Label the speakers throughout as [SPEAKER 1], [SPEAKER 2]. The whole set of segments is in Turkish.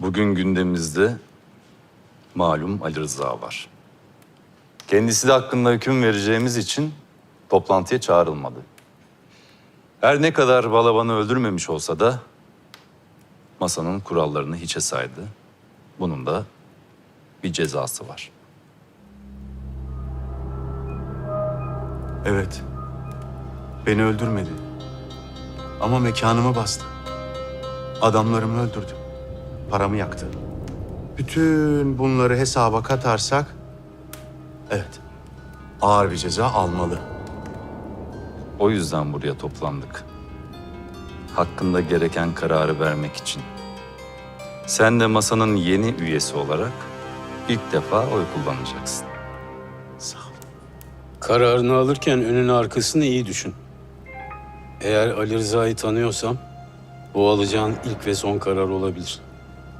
[SPEAKER 1] Bugün gündemimizde malum Ali Rıza var. Kendisi de hakkında hüküm vereceğimiz için toplantıya çağrılmadı. Her ne kadar Balaban'ı öldürmemiş olsa da masanın kurallarını hiçe saydı. Bunun da bir cezası var.
[SPEAKER 2] Evet. Beni öldürmedi. Ama mekanımı bastı. Adamlarımı öldürdü. Paramı yaktı. Bütün bunları hesaba katarsak... Evet. Ağır bir ceza almalı.
[SPEAKER 1] O yüzden buraya toplandık. Hakkında gereken kararı vermek için. Sen de masanın yeni üyesi olarak ilk defa oy kullanacaksın.
[SPEAKER 2] Sağ ol.
[SPEAKER 3] Kararını alırken önünü arkasını iyi düşün. Eğer Ali Rıza'yı tanıyorsam bu alacağın ilk ve son karar olabilir.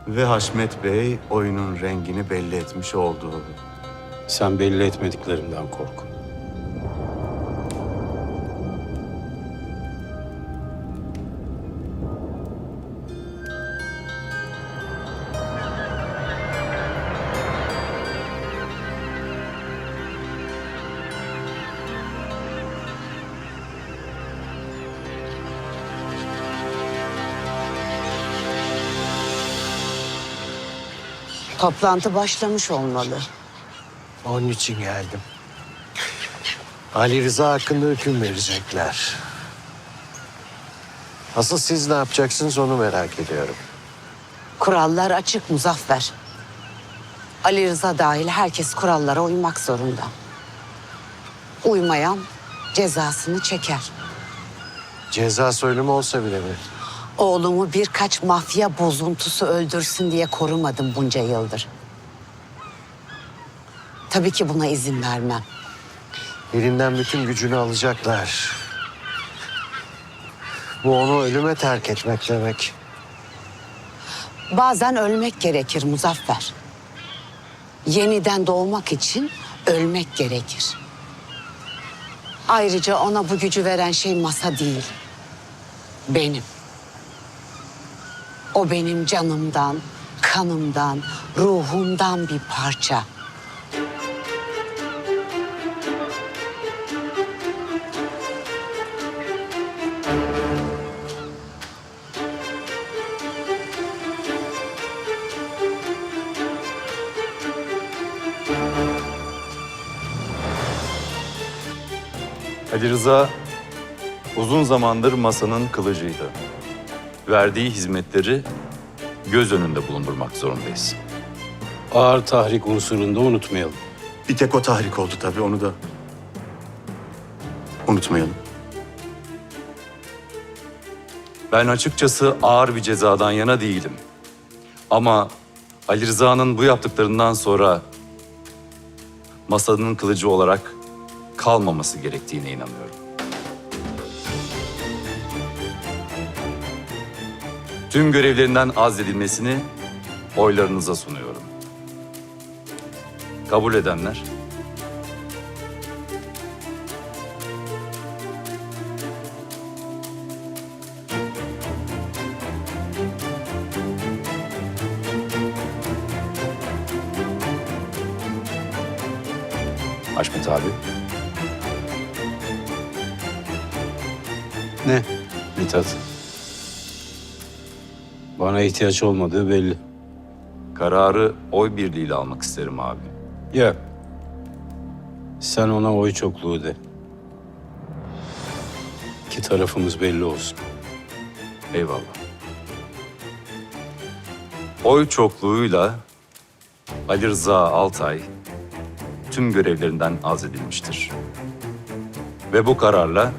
[SPEAKER 2] Ve Haşmet Bey oyunun rengini belli etmiş oldu.
[SPEAKER 3] Sen belli etmediklerimden kork.
[SPEAKER 4] Toplantı başlamış olmalı.
[SPEAKER 5] Onun için geldim. Ali Rıza hakkında hüküm verecekler. Asıl siz ne yapacaksınız onu merak ediyorum.
[SPEAKER 4] Kurallar açık Muzaffer. Ali Rıza dahil herkes kurallara uymak zorunda. Uymayan cezasını çeker.
[SPEAKER 5] Ceza söylemi olsa bile mi?
[SPEAKER 4] Oğlumu birkaç mafya bozuntusu öldürsün diye korumadım bunca yıldır. Tabii ki buna izin vermem.
[SPEAKER 5] Birinden bütün gücünü alacaklar. Bu onu ölüme terk etmek demek.
[SPEAKER 4] Bazen ölmek gerekir Muzaffer. Yeniden doğmak için ölmek gerekir. Ayrıca ona bu gücü veren şey masa değil. Benim. O benim canımdan, kanımdan, ruhumdan bir parça.
[SPEAKER 1] Ali Rıza uzun zamandır masanın kılıcıydı. Verdiği hizmetleri göz önünde bulundurmak zorundayız.
[SPEAKER 3] Ağır tahrik unsurunu da unutmayalım.
[SPEAKER 2] Bir tek o tahrik oldu tabii onu da unutmayalım.
[SPEAKER 1] Ben açıkçası ağır bir cezadan yana değilim. Ama Ali Rıza'nın bu yaptıklarından sonra masanın kılıcı olarak kalmaması gerektiğine inanıyorum. Tüm görevlerinden azledilmesini oylarınıza sunuyorum. Kabul edenler? Haşmet abi.
[SPEAKER 3] Ne? Mithat. Bana ihtiyaç olmadığı belli.
[SPEAKER 1] Kararı oy birliğiyle almak isterim abi.
[SPEAKER 3] Ya. Sen ona oy çokluğu de. İki tarafımız belli olsun.
[SPEAKER 1] Eyvallah. Oy çokluğuyla Ali Rıza Altay tüm görevlerinden azledilmiştir. Ve bu kararla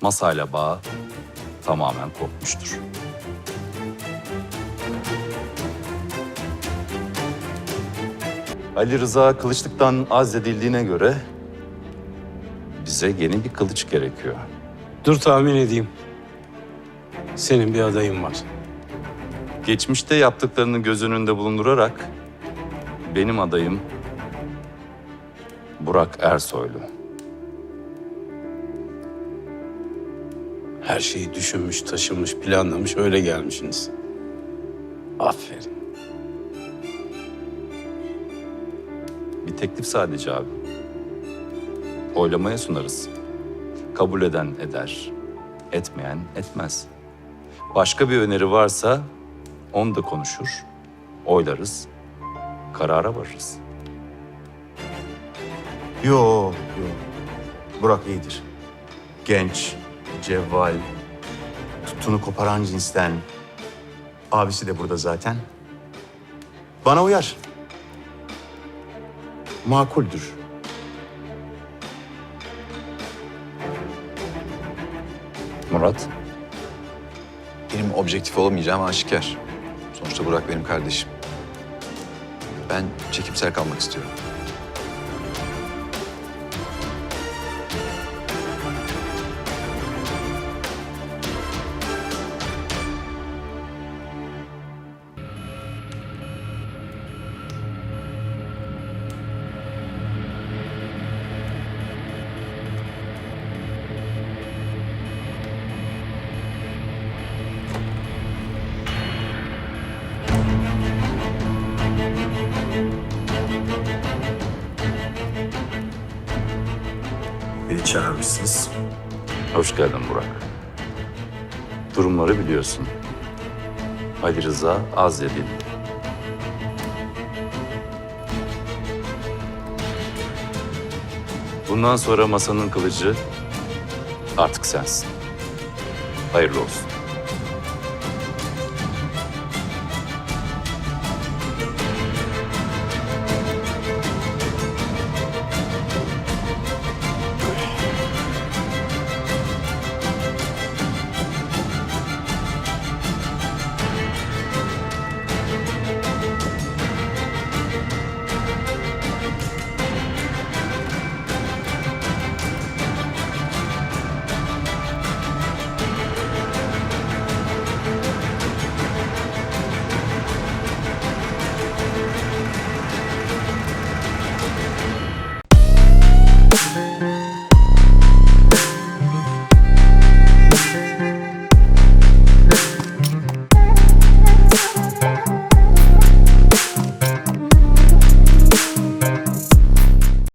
[SPEAKER 1] masayla bağ tamamen kopmuştur. Ali Rıza kılıçlıktan azledildiğine göre bize yeni bir kılıç gerekiyor.
[SPEAKER 3] Dur tahmin edeyim. Senin bir adayın var.
[SPEAKER 1] Geçmişte yaptıklarını göz önünde bulundurarak benim adayım Burak Ersoylu.
[SPEAKER 3] Her şeyi düşünmüş, taşınmış, planlamış öyle gelmişsiniz. Aferin.
[SPEAKER 1] Teklif sadece abi. Oylamaya sunarız. Kabul eden eder, etmeyen etmez. Başka bir öneri varsa onu da konuşur, oylarız, karara varırız.
[SPEAKER 2] Yo, yo. Burak iyidir. Genç, cevval, tutunu koparan cinsten. Abisi de burada zaten. Bana uyar. Makuldür.
[SPEAKER 1] Murat,
[SPEAKER 6] Benim objektif olamayacağım aşikar. Sonuçta Burak benim kardeşim. Ben çekimser kalmak istiyorum.
[SPEAKER 2] Beni çağırmışsınız.
[SPEAKER 1] hoş geldin Burak. Durumları biliyorsun. Ali Rıza azledildi. Bundan sonra masanın kılıcı artık sensin. Hayırlı olsun.